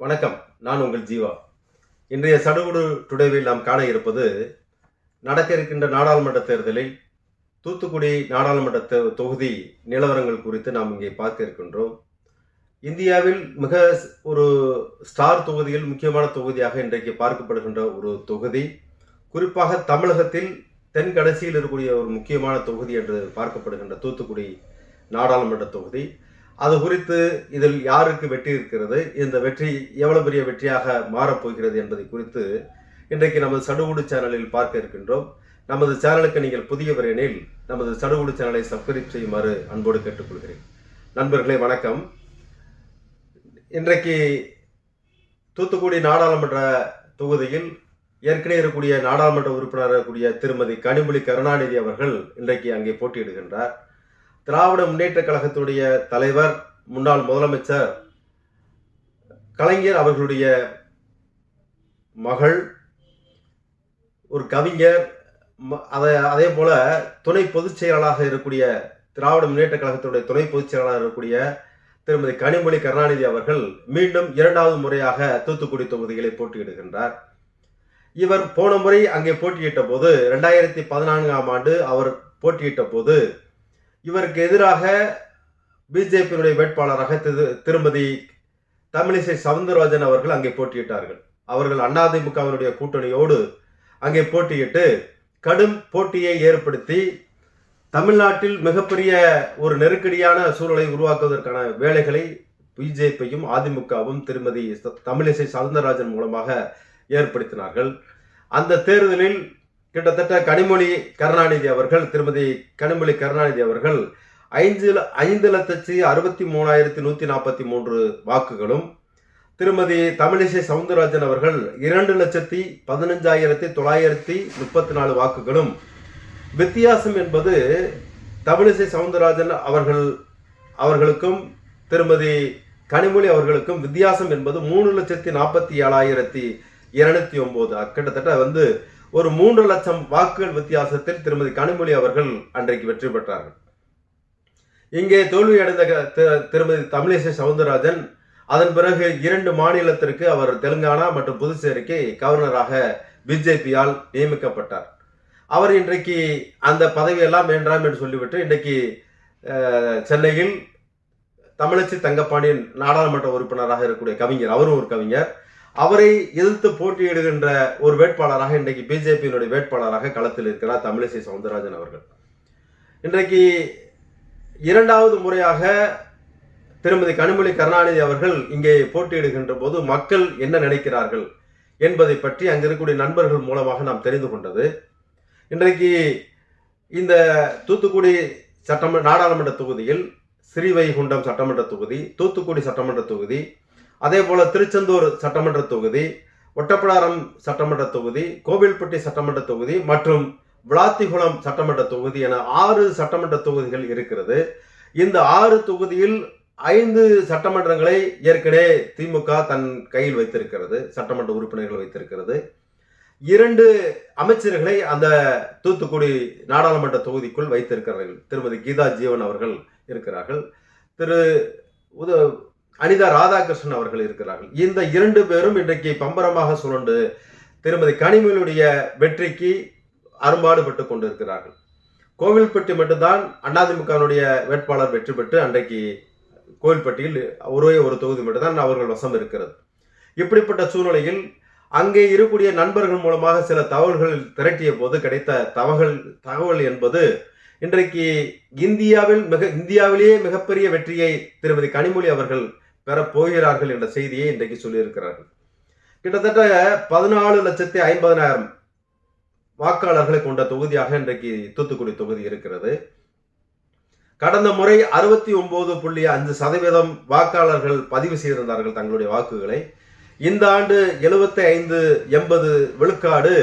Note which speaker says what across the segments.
Speaker 1: வணக்கம். நான் உங்கள் ஜீவா. இன்றைய சடுகுடு டுடேவில் நாம் காண இருப்பது நடக்க இருக்கின்ற நாடாளுமன்ற தேர்தலில் தூத்துக்குடி நாடாளுமன்ற தே- தொகுதி நிலவரங்கள் குறித்து நாம் இங்கே பார்க்க இருக்கின்றோம். இந்தியாவில் மிக ஒரு ஸ்டார் தொகுதியில் முக்கியமான தொகுதியாக இன்றைக்கு பார்க்கப்படுகின்ற ஒரு தொகுதி. குறிப்பாக தமிழகத்தில் தென் கடைசியில் இருக்கக்கூடிய ஒரு முக்கியமான தொகுதி என்று பார்க்கப்படுகின்ற தூத்துக்குடி நாடாளுமன்ற தொகுதி. அது குறித்து இதில் யாருக்கு வெற்றி இருக்கிறது? இந்த வெற்றி எவ்வளவு பெரிய வெற்றியாக மாறப்போகிறது என்பதை குறித்து இன்றைக்கு நமது சடுகுடு சேனலில் பார்க்க இருக்கின்றோம். நமது சேனலுக்கு நீங்கள் புதியவர் எனில் நமது சடுகுடு சேனலை சப்ஸ்கிரைப் செய்யுமாறு அன்போடு கேட்டுக்கொள்கிறேன். நண்பர்களே வணக்கம். இன்றைக்கு தூத்துக்குடி நாடாளுமன்ற தொகுதியில் ஏற்கனவே இருக்கக்கூடிய நாடாளுமன்ற உறுப்பினராக இருக்கக்கூடிய திருமதி கனிமொழி கருணாநிதி அவர்கள் இன்றைக்கு அங்கே போட்டியிடுகின்றார். திராவிட முன்னேற்ற கழகத்துடைய தலைவர் முன்னாள் முதலமைச்சர் கலைஞர் அவர்களுடைய மகள் ஒரு கவிஞர் அதை அதே போல துணை பொதுச் செயலாளராக இருக்கக்கூடிய திராவிட முன்னேற்ற கழகத்துடைய துணை பொதுச் செயலாளராக இருக்கக்கூடிய திருமதி கனிமொழி கருணாநிதி அவர்கள் மீண்டும் இரண்டாவது முறையாக தூத்துக்குடி தொகுதிகளை போட்டியிடுகின்றார். இவர் போன முறை அங்கே போட்டியிட்ட போது ரெண்டாயிரத்தி பதினான்காம் ஆண்டு அவர் போட்டியிட்ட போது இவருக்கு எதிராக பிஜேபியினுடைய வேட்பாளராக திரு- திருமதி தமிழிசை சவுந்தரராஜன் அவர்கள் அங்கே போட்டியிட்டார்கள். அவர்கள் அதிமுகவினுடைய கூட்டணியோடு அங்கே போட்டியிட்டு கடும் போட்டியை ஏற்படுத்தி தமிழ்நாட்டில் மிகப்பெரிய ஒரு நெருக்கடியான சூழலை உருவாக்குவதற்கான வேலைகளை பிஜேபியும் அதிமுகவும் திருமதி தமிழிசை சவுந்தரராஜன் மூலமாக ஏற்படுத்தினார்கள். அந்த தேர்தலில் கிட்டத்தட்ட கனிமொழி கருணாநிதி அவர்கள் திருமதி கனிமொழி கருணாநிதி அவர்கள் ஐந்து ஐந்து லட்சத்தி அறுபத்தி மூணாயிரத்தி நூற்றி நாற்பத்தி மூன்று வாக்குகளும் திருமதி தமிழிசை சவுந்தரராஜன் அவர்கள் இரண்டு லட்சத்தி பதினஞ்சாயிரத்தி தொள்ளாயிரத்தி முப்பத்தி நாலு வாக்குகளும். வித்தியாசம் என்பது தமிழிசை சவுந்தரராஜன் அவர்கள் அவர்களுக்கும் திருமதி கனிமொழி அவர்களுக்கும் வித்தியாசம் என்பது மூணு லட்சத்தி நாற்பத்தி ஏழாயிரத்தி இருநூத்தி ஒன்பது. கிட்டத்தட்ட வந்து ஒரு மூன்று லட்சம் வாக்குகள் வித்தியாசத்தில் திருமதி கனிமொழி அவர்கள் அன்றைக்கு வெற்றி பெற்றார்கள். இங்கே தோல்வியடைந்த க- திருமதி தமிழிசை சவுந்தரராஜன் அதன் பிறகு இரண்டு மாநிலத்திற்கு அவர் தெலுங்கானா மற்றும் புதுச்சேரிக்கு கவர்னராக பிஜேபியால் நியமிக்கப்பட்டார். அவர் இன்றைக்கு அந்த பதவியெல்லாம் வேண்டாம் என்று சொல்லிவிட்டு இன்றைக்கு சென்னையில் தமிழச்சி தங்கப்பாண்டியன் நாடாளுமன்ற உறுப்பினராக இருக்கக்கூடிய கவிஞர் அவரும் ஒரு கவிஞர் அவரை எதிர்த்து போட்டியிடுகின்ற ஒரு வேட்பாளராக இன்றைக்கு பிஜேபியினுடைய வேட்பாளராக களத்தில் இருக்கிறார் தமிழிசை சவுந்தரராஜன் அவர்கள். இன்றைக்கு இரண்டாவது முறையாக திருமதி கனிமொழி கருணாநிதி அவர்கள் இங்கே போட்டியிடுகின்ற போது மக்கள் என்ன நினைக்கிறார்கள் என்பதை பற்றி அங்கு இருக்கக்கூடிய நண்பர்கள் மூலமாக நாம் தெரிந்து கொண்டது. இன்றைக்கு இந்த தூத்துக்குடி சட்டமன்ற நாடாளுமன்ற தொகுதியில் ஸ்ரீவைகுண்டம் சட்டமன்ற தொகுதி தூத்துக்குடி சட்டமன்ற தொகுதி அதே போல திருச்செந்தூர் சட்டமன்ற தொகுதி ஒட்டப்பிடாரம் சட்டமன்ற தொகுதி கோவில்பட்டி சட்டமன்ற தொகுதி மற்றும் விளாத்திகுளம் சட்டமன்ற தொகுதி என ஆறு சட்டமன்ற தொகுதிகள் இருக்கிறது. இந்த ஆறு தொகுதியில் ஐந்து சட்டமன்றங்களை ஏற்கனவே திமுக தன் கையில் வைத்திருக்கிறது சட்டமன்ற உறுப்பினர்கள் வைத்திருக்கிறது. இரண்டு அமைச்சர்களை அந்த தூத்துக்குடி நாடாளுமன்ற தொகுதிக்குள் வைத்திருக்கிறார்கள். திருமதி கீதா ஜீவன் அவர்கள் இருக்கிறார்கள். திரு உத அனிதா ராதாகிருஷ்ணன் அவர்கள் இருக்கிறார்கள். இந்த இரண்டு பேரும் இன்றைக்கு பம்பரமாக சுழண்டு திருமதி கனிமொழியுடைய வெற்றிக்கு அரும்பாடுபட்டு கொண்டிருக்கிறார்கள். கோவில்பட்டி மட்டும்தான் அதிமுகவினுடைய வேட்பாளர் வெற்றி பெற்று அன்றைக்கு கோவில்பட்டியில் ஒரே ஒரு தொகுதி மட்டும்தான் அவர்கள் வசம் இருக்கிறது. இப்படிப்பட்ட சூழ்நிலையில் அங்கே இருக்கக்கூடிய நண்பர்கள் மூலமாக சில தகவல்கள் திரட்டிய போது கிடைத்த தகவல் தகவல் என்பது இன்றைக்கு இந்தியாவில் மிக இந்தியாவிலேயே மிகப்பெரிய வெற்றியை திருமதி கனிமொழி அவர்கள் பெறப்போகிறார்கள் என்ற செய்தியை இன்றைக்கு சொல்லியிருக்கிறார்கள். கிட்டத்தட்ட பதினாலு லட்சத்தி ஐம்பதனாயிரம் வாக்காளர்களை கொண்ட தொகுதியாக இன்றைக்கு தூத்துக்குடி தொகுதி இருக்கிறது. கடந்த முறை அறுபத்தி ஒன்பது புள்ளி அஞ்சு சதவீதம் வாக்காளர்கள் பதிவு செய்திருந்தார்கள் தங்களுடைய வாக்குகளை. இந்த ஆண்டு எழுபத்தி ஐந்து எண்பது விழுக்காடு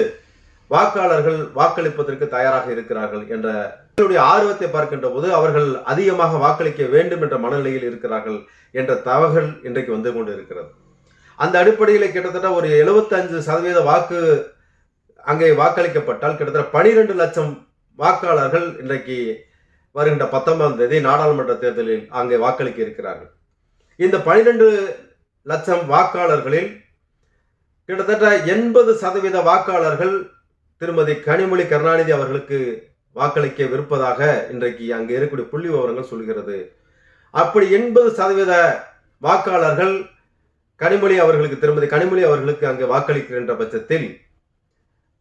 Speaker 1: வாக்காளர்கள் வாக்களிப்பதற்கு தயாராக இருக்கிறார்கள் என்ற மக்களுடைய ஆர்வத்தை பார்க்கின்ற போது அவர்கள் அதிகமாக வாக்களிக்க வேண்டும் என்ற மனநிலையில் இருக்கிறார்கள் என்ற தவகள் இன்றைக்கு வந்து கொண்டு இருக்கிறது அந்த அடிப்படையில் கிட்டத்தட்ட ஒரு 75% சதவீத வாக்கு அங்கே வாக்களிக்கப்பட்டால் கிட்டத்தட்ட பனிரெண்டு லட்சம் வாக்காளர்கள் இன்றைக்கு வருகின்ற பத்தொன்பதாம் தேதி நாடாளுமன்ற தேர்தலில் அங்கே வாக்களிக்க இருக்கிறார்கள். இந்த பனிரெண்டு லட்சம் வாக்காளர்களில் கிட்டத்தட்ட எண்பது சதவீத வாக்காளர்கள் திருமதி கனிமொழி கருணாநிதி அவர்களுக்கு வாக்களிக்க விருப்பதாக இன்றைக்கு அங்கே இருக்கக்கூடிய புள்ளி விவரங்கள் சொல்கிறது. அப்படி எண்பது சதவீத வாக்காளர்கள் கனிமொழி அவர்களுக்கு திருமதி கனிமொழி அவர்களுக்கு அங்கு வாக்களிக்கின்ற பட்சத்தில்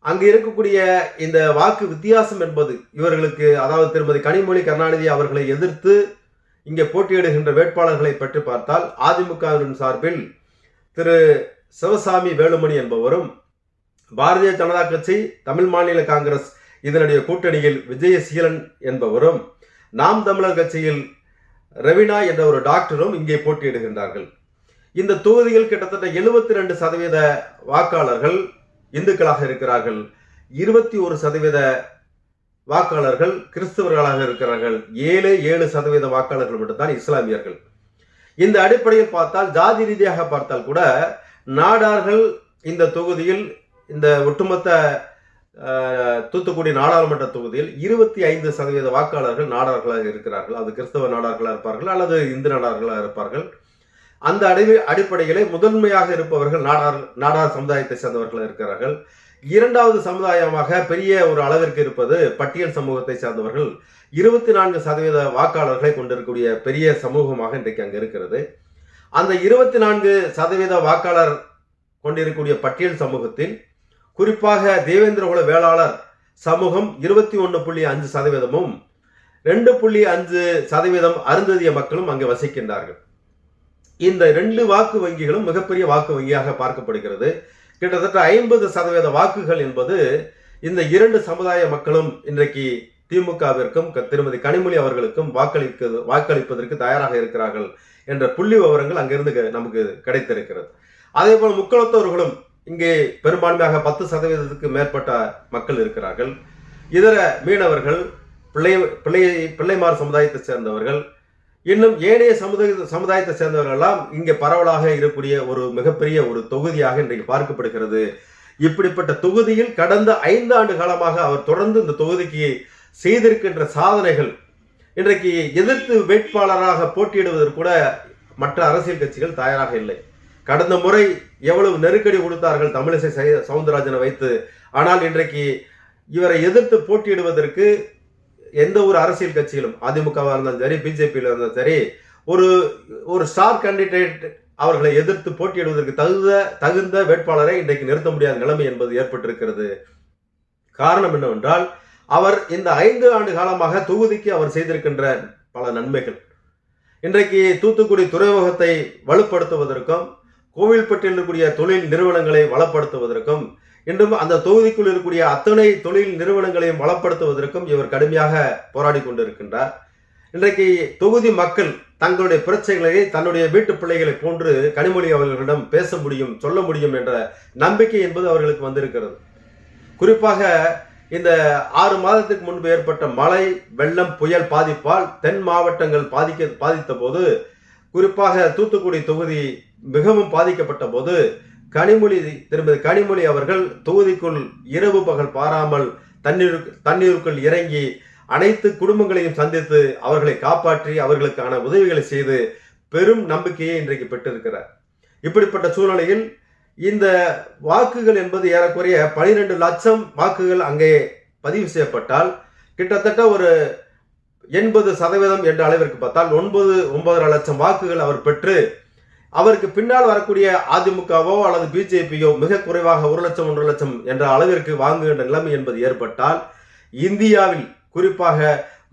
Speaker 1: அங்கு இருக்கக்கூடிய இந்த வாக்கு வித்தியாசம் என்பது இவர்களுக்கு அதாவது திருமதி கனிமொழி கருணாநிதி அவர்களை எதிர்த்து இங்கே போட்டியிடுகின்ற வேட்பாளர்களை பற்றி பார்த்தால் அதிமுகவின் சார்பில் திரு சிவசாமி வேலுமணி என்பவரும் பாரதிய ஜனதா கட்சி தமிழ் மாநில காங்கிரஸ் இதனுடைய கூட்டணியில் விஜயசீலன் என்பவரும் நாம் தமிழர் கட்சியில் ரவினா என்ற ஒரு டாக்டரும் இங்கே போட்டியிடுகின்றார்கள். இந்த தொகுதியில் கிட்டத்தட்ட எழுபத்தி ரெண்டு சதவீத வாக்காளர்கள் இந்துக்களாக இருக்கிறார்கள். இருபத்தி ஒரு சதவீத வாக்காளர்கள் கிறிஸ்தவர்களாக இருக்கிறார்கள். ஏழு ஏழு சதவீத வாக்காளர்கள் மட்டும்தான் இஸ்லாமியர்கள். இந்த அடிப்படையில் பார்த்தால் ஜாதி ரீதியாக பார்த்தால் கூட நாடார்கள் இந்த தொகுதியில் இந்த ஒட்டுமொத்த தூத்துக்குடி நாடாளுமன்ற தொகுதியில் இருபத்தி ஐந்து சதவீத வாக்காளர்கள் நாடார்களாக இருக்கிறார்கள். அது கிறிஸ்தவ நாடார்களாக இருப்பார்கள் அல்லது இந்து நாடார்களாக இருப்பார்கள். அந்த அடி அடிப்படையிலே முதன்மையாக இருப்பவர்கள் நாடார் நாடார் சமுதாயத்தை சேர்ந்தவர்கள் இருக்கிறார்கள். இரண்டாவது சமுதாயமாக பெரிய ஒரு அளவிற்கு இருப்பது பட்டியல் சமூகத்தை சேர்ந்தவர்கள். இருபத்தி நான்கு சதவீத வாக்காளர்களை கொண்டிருக்கக்கூடிய பெரிய சமூகமாக இன்றைக்கு அங்கே இருக்கிறது. அந்த இருபத்தி நான்கு சதவீத வாக்காளர் கொண்டிருக்கக்கூடிய பட்டியல் சமூகத்தில் குறிப்பாக தேவேந்திரகுல வேளாளர் சமூகம் இருபத்தி ஒன்று புள்ளி அஞ்சு சதவீதமும் ரெண்டு புள்ளி அஞ்சு சதவீதம் அருந்ததிய மக்களும் அங்கு வசிக்கின்றார்கள். இந்த ரெண்டு வாக்கு வங்கிகளும் மிகப்பெரிய வாக்கு வங்கியாக பார்க்கப்படுகிறது. கிட்டத்தட்ட ஐம்பது சதவீத வாக்குகள் என்பது இந்த இரண்டு சமுதாய மக்களும் இன்றைக்கு திமுகவிற்கும் திருமதி கனிமொழி அவர்களுக்கும் வாக்களிக்க வாக்களிப்பதற்கு தயாராக இருக்கிறார்கள் என்ற புள்ளி விவரங்கள் அங்கிருந்து க- நமக்கு கிடைத்திருக்கிறது. அதே போல் முக்களத்தோர்களும் இங்கே பெரும்பான்மையாக பத்து சதவீதத்துக்கு மேற்பட்ட மக்கள் இருக்கிறார்கள். இதர மீனவர்கள் பிள்ளை பிள்ளை பிள்ளைமார் சமுதாயத்தை சேர்ந்தவர்கள் இன்னும் ஏனைய சமுதாய சமுதாயத்தை சேர்ந்தவர்கள் எல்லாம் இங்கே பரவலாக இருக்கக்கூடிய ஒரு மிகப்பெரிய ஒரு தொகுதியாக இன்றைக்கு பார்க்கப்படுகிறது. இப்படிப்பட்ட தொகுதியில் கடந்த ஐந்து ஆண்டு காலமாக அவர் தொடர்ந்து இந்த தொகுதிக்கு செய்திருக்கின்ற சாதனைகள் இன்றைக்கு எதிர்த்து வேட்பாளராக போட்டியிடுவதற்கு கூட மற்ற அரசியல் கட்சிகள் தயாராக இல்லை. கடந்த முறை எவ்வளவு நெருக்கடி கொடுத்தார்கள் தமிழிசை சை- சவுந்தரராஜனை வைத்து. ஆனால் இன்றைக்கு இவரை எதிர்த்து போட்டியிடுவதற்கு எந்த ஒரு அரசியல் கட்சியிலும் அதிமுகவாக இருந்தாலும் சரி பிஜேபியில் இருந்தாலும் சரி ஒரு ஒரு ஸ்டார் கேண்டிடேட் அவர்களை எதிர்த்து போட்டியிடுவதற்கு தகுந்த தகுந்த வேட்பாளரை இன்றைக்கு நிறுத்த முடியாத நிலைமை என்பது ஏற்பட்டிருக்கிறது. காரணம் என்னவென்றால் அவர் இந்த ஐந்து ஆண்டு காலமாக தொகுதிக்கு அவர் செய்திருக்கின்ற பல நன்மைகள். இன்றைக்கு தூத்துக்குடி துறைமுகத்தை வலுப்படுத்துவதற்கும் கோவில்பட்டியில் இருக்கக்கூடிய தொழில் நிறுவனங்களை வளப்படுத்துவதற்கும் இன்றும் அந்த தொகுதிக்குள் இருக்கக்கூடிய அத்தனை தொழில் நிறுவனங்களையும் வளப்படுத்துவதற்கும் இவர் கடுமையாக போராடி கொண்டிருக்கின்றார். இன்றைக்கு தொகுதி மக்கள் தங்களுடைய பிரச்சனைகளை தன்னுடைய வீட்டு பிள்ளைகளை போன்று கனிமொழி அவர்களிடம் பேச முடியும் சொல்ல முடியும் என்ற நம்பிக்கை என்பது அவர்களுக்கு வந்திருக்கிறது. குறிப்பாக இந்த ஆறு மாதத்துக்கு முன்பு ஏற்பட்ட மழை வெள்ளம் புயல் பாதிப்பால் தென் மாவட்டங்கள் பாதிக்க பாதித்த போது குறிப்பாக தூத்துக்குடி தொகுதி மிகவும் பாதிக்கப்பட்ட போது கனிமொழி திருமதி கனிமொழி அவர்கள் தொகுதிக்குள் இரவு பகல் பாராமல் தண்ணீர் தண்ணீருக்குள் இறங்கி அனைத்து குடும்பங்களையும் சந்தித்து அவர்களை காப்பாற்றி அவர்களுக்கான உதவிகளை செய்து பெரும் நம்பிக்கையை இன்றைக்கு பெற்றிருக்கிறார். இப்படிப்பட்ட சூழ்நிலையில் இந்த வாக்குகள் என்பது ஏறக்குறைய பனிரெண்டு லட்சம் வாக்குகள் அங்கே பதிவு செய்யப்பட்டால் கிட்டத்தட்ட ஒரு எண்பது சதவீதம் என்ற அளவிற்கு பார்த்தால் ஒன்பது ஒன்பதரை லட்சம் வாக்குகள் அவர் பெற்று அவருக்கு பின்னால் வரக்கூடிய அதிமுகவோ அல்லது பிஜேபியோ மிக குறைவாக ஒரு லட்சம் ஒன்றரை லட்சம் என்ற அளவிற்கு வாங்குகின்ற நிலைமை என்பது ஏற்பட்டால் இந்தியாவில் குறிப்பாக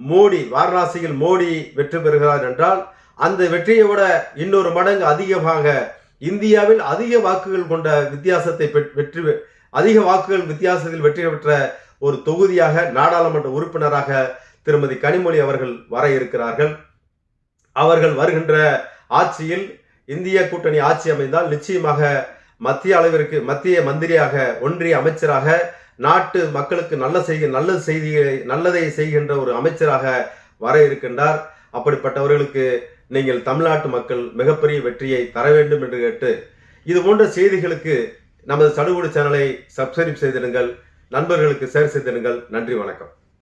Speaker 1: மோடி வாரணாசியில் மோடி வெற்றி பெறுகிறார் என்றால் அந்த வெற்றியை விட இன்னொரு மடங்கு அதிகமாக இந்தியாவில் அதிக வாக்குகள் கொண்ட வித்தியாசத்தை பெற்- வெற்றி அதிக வாக்குகள் வித்தியாசத்தில் வெற்றி பெற்ற ஒரு தொகுதியாக நாடாளுமன்ற உறுப்பினராக திருமதி கனிமொழி அவர்கள் வர இருக்கிறார்கள். அவர்கள் வருகின்ற ஆட்சியில் இந்திய கூட்டணி ஆட்சி அமைந்தால் நிச்சயமாக மத்திய அளவிற்கு மத்திய மந்திரியாக ஒன்றிய அமைச்சராக நாட்டு மக்களுக்கு நல்ல செய்க நல்ல செய்திகளை நல்லதை செய்கின்ற ஒரு அமைச்சராக வர இருக்கின்றார். அப்படிப்பட்டவர்களுக்கு நீங்கள் தமிழ்நாட்டு மக்கள் மிகப்பெரிய வெற்றியை தர வேண்டும் என்று கேட்டு இது போன்ற செய்திகளுக்கு நமது சடுகுடு சேனலை சப்ஸ்கிரைப் செய்திடுங்கள். நண்பர்களுக்கு ஷேர் செய்திடுங்கள். நன்றி வணக்கம்.